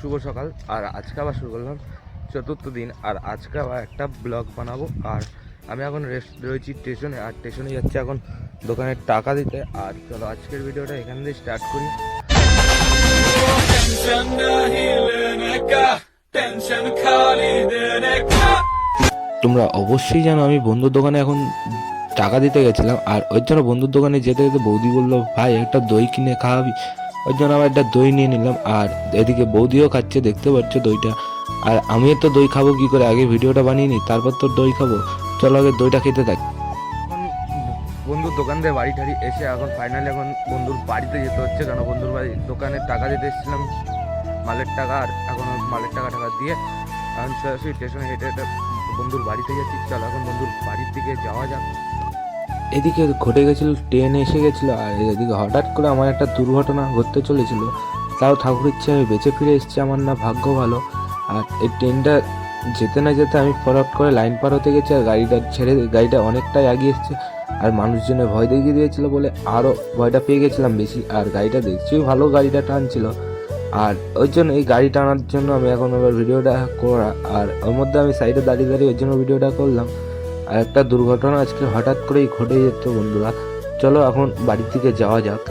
শুভ সকাল। আর আজকে আবার শুরু করলাম চতুর্থ দিন। আর আজকে আবার একটা ব্লগ বানাবো। আর আমি এখন রেস্ট রয়েছি স্টেশনে। আর স্টেশনে যাচ্ছি এখন দোকানে টাকা দিতে। আর চলো আজকের ভিডিওটা এখান দিয়ে স্টার্ট করি। তোমরা অবশ্যই জানো আমি বন্ধুর দোকানে এখন টাকা দিতে গেছিলাম। আর ওই জন্য বন্ধুর দোকানে যেতে যেতে বৌদি বলল, ভাই, একটা দই কিনে খাওয়াবি? ওই জন্য আবার একটা দই নিয়ে নিলাম, আর এদিকে বৌদিও খাচ্ছে, দেখতে পাচ্ছ দইটা। আর আমিও তো দই খাব, কি করে? আগে ভিডিওটা বানিয়ে নিই, তারপর তো দই খাব। চলো আগে দইটা খেতে থাকি। বন্ধুর দোকান থেকে বাড়ি টাড়ি এসে এখন ফাইনালি এখন বন্ধুর বাড়িতে যেতে হচ্ছে, কেন বন্ধুর বাড়ি দোকানে টাকা দিতে এসেছিলাম, মালের টাকা, আর এখন মালের টাকা টাকা দিয়ে এখন সরাসরি স্টেশনে হেঁটে হেঁটে বন্ধুর বাড়িতে যাচ্ছি। চলো এখন বন্ধুর বাড়ির দিকে যাওয়া যাক। এদিকে ঘটে গেছিল ট্রেন এসে গেছিল, আর এদিকে হঠাৎ করে আমার একটা দুর্ঘটনা ঘটতে চলেছিল। তাও ঠাকুর ইচ্ছে আমি বেঁচে ফিরে এসেছি, আমার না ভাগ্য ভালো। আর এই ট্রেনটা যেতে না যেতে আমি ফরক করে লাইন পার হতে গেছি, আর গাড়িটা ছেড়ে গাড়িটা অনেকটাই এগিয়ে এসছে। আর মানুষজনে ভয় দেখিয়ে দিয়েছিল বলে আরও ভয়টা পেয়ে গেছিলাম বেশি, আর গাড়িটা দেখছি ভালো গাড়িটা টানছিল। আর ওই জন্য এই গাড়ি টানার জন্য আমি এখন ভিডিওটা করা, আর ওর মধ্যে আমি সাইডে দাঁড়িয়ে দাঁড়িয়ে ওই জন্য ভিডিওটা করলাম। আর একটা দুর্ঘটনা আজকে হঠাৎ করেই ঘটে যেত বন্ধুরা। চলো এখন বাড়ির দিকে যাওয়া যাক।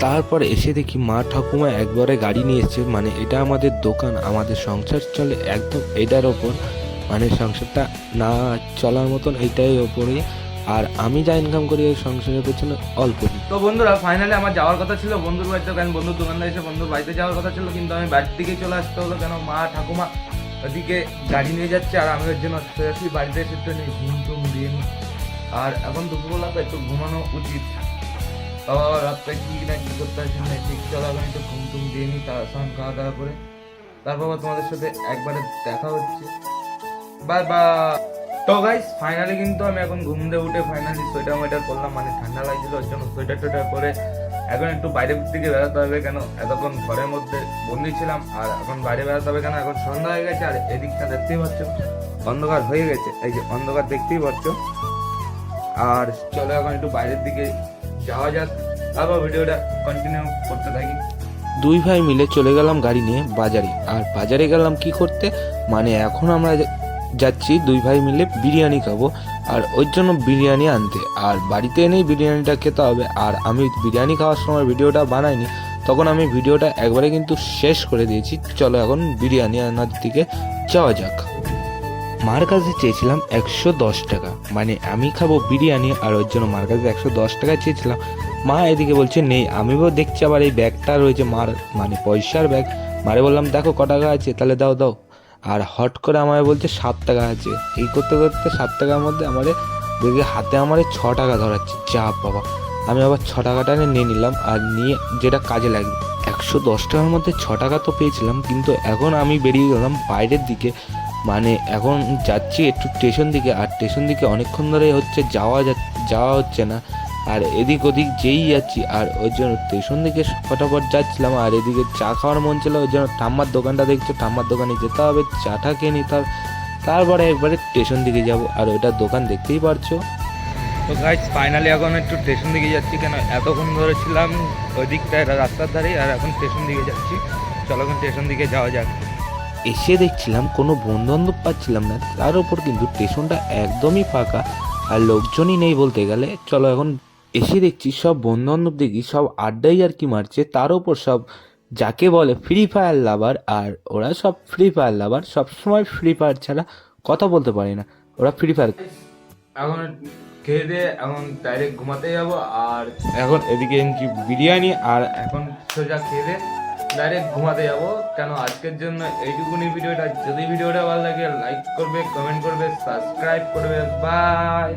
তারপর এসে দেখি মা ঠাকুমা একবারে গাড়ি নিয়ে এসছে। মানে এটা আমাদের দোকান, আমাদের সংসার চলে একদম এটার ওপর। মানে সংসারটা না চলার মতন এইটাই ওপরে আর আমি যা ইনকাম করি এই সংসারের পেছনে অল্প তো বন্ধুরা ফাইনালি আমার যাওয়ার কথা ছিল। বন্ধুর বাড়িতে কারণ বন্ধুর দোকানদার এসে বন্ধুর বাড়িতে যাওয়ার কথা ছিল। কিন্তু আমি বাড়ির দিকে চলে আসতে হলো। কেন? মা ঠাকুমা ওদিকে গাড়ি নিয়ে যাচ্ছে আর আমি ওর জন্য সরাসরি বাড়িতে এসে একটু নিয়ে ঘুম টুম দিয়ে নিই। আর এখন দুপুরবেলা তো একটু ঘুমানো উচিত। বাবা রাত্রে কি না কি করতে আসি না ঠিক চলো এখন একটু ঘুম টুম দিয়ে নিই তার স্নান খাওয়া দাওয়া করে। তারপর আবার তোমাদের সাথে একবারে দেখা হচ্ছে। বাই বা তো গাইস ফাইনালি কিন্তু আমি এখন ঘুম দিয়ে উঠে ফাইনালি সোয়েটার মোয়েটার করলাম মানে ঠান্ডা লাগছিল, ওর জন্য সোয়েটার টোয়েটার করে এখন একটু বাইরের দিকে বেরোতে হবে কেন? এতক্ষণ ঘরের মধ্যে বন্দি ছিলাম, আর এখন বাইরে বেরোতে হবে কেন? এখন সন্ধ্যা হয়ে গেছে, আর এদিকটা দেখতেই পাচ্ছ। অন্ধকার হয়ে গেছে, এই যে অন্ধকার দেখতেই পাচ্ছ। আর চলো এখন একটু বাইরের দিকে যাওয়া যাক, তারপর ভিডিওটা কন্টিনিউ করতে থাকি। দুই ভাই মিলে চলে গেলাম গাড়ি নিয়ে বাজারে, আর বাজারে গেলাম কি করতে? মানে এখন আমরা যাচ্ছি, দুই ভাই মিলে বিরিয়ানি খাব। আর ওই জন্য বিরিয়ানি আনতে। আর বাড়িতে এনেই বিরিয়ানিটা খেতে হবে। আর আমি বিরিয়ানি খাওয়ার সময় ভিডিওটা বানাইনি, তখন আমি ভিডিওটা একবারে কিন্তু শেষ করে দিয়েছি। চলো এখন বিরিয়ানি আনার দিকে যাওয়া যাক। মার কাছে চেয়েছিলাম একশো দশ টাকা। মানে আমি খাব বিরিয়ানি, আর ওর জন্য মার কাছে একশো দশ টাকা চেয়েছিলাম। মা এদিকে বলছে, নেই। আমিও দেখছি আবার এই ব্যাগটা রয়েছে মার মানে পয়সার ব্যাগ। মারে বললাম, দেখো ক টাকা আছে, তাহলে দাও দাও। আর হট করে আমায় বলছে সাত টাকা আছে। এই করতে করতে সাত টাকার মধ্যে আমারে দেখে হাতে আমার ছ টাকা ধরাচ্ছে। যা বাবা। আমি আবার ছ টাকাটা নিয়ে নিলাম আর নিয়ে যেটা কাজে লাগবে। একশো দশ টাকার মধ্যে ছ টাকা তো পেয়েছিলাম, কিন্তু এখন আমি বেরিয়ে গেলাম বাইরের দিকে। মানে এখন যাচ্ছি একটু স্টেশন দিকে, আর স্টেশন দিকে অনেকক্ষণ ধরে হচ্ছে যাওয়া যাওয়া হচ্ছে না। আর এদিক ওদিক যেই যাচ্ছি আর ওই জন্য স্টেশন দিকে ফটাফট যাচ্ছিলাম আর এদিকে চা খাওয়ার মন ছিল ওই জন্য ঠাম্মার দোকানটা দেখছ ঠাম্মার দোকানে যেতে হবে চাটা খেয়ে নিতে হবে। তারপরে একবারে স্টেশন দিকে যাব আর ওইটার দোকান দেখতেই পারছ। তো গাইজ ফাইনালি এখন একটু স্টেশন দিকে যাচ্ছি কেন এতক্ষণ ধরে ছিলাম ওই দিকটায় রাস্তার ধারে আর এখন স্টেশন দিকে যাচ্ছি। চলো এখন স্টেশন দিকে যাওয়া যাক। এসে দেখছিলাম কোনো বন্ধু পাচ্ছিলাম না তার উপর কিন্তু স্টেশনটা একদমই ফাঁকা আর লোকজনই নেই বলতে গেলে। চলো এখন এসে দেখছি সব বন্ধু বান্ধব দেখি সব আড্ডাই আর কি মারছে। তার উপর সব যাকে বলে ফ্রি ফায়ার লাভার আর ওরা সব ফ্রি ফায়ার লাভার সবসময় ফ্রি ফায়ার ছাড়া কথা বলতে পারে না। ওরা ফ্রি ফায়ার এখন খেয়ে দিয়ে এখন ডাইরেক্ট ঘুমাতে যাব আর এখন এদিকে এনেছি বিরিয়ানি আর এখন সোজা খেয়ে দিয়ে ডাইরেক্ট ঘুমাতে যাব। কেন আজকের জন্য এইটুকুনি ভিডিওটা। যদি ভিডিওটা ভালো লাগে লাইক করবে কমেন্ট করবে সাবস্ক্রাইব করবে। বাই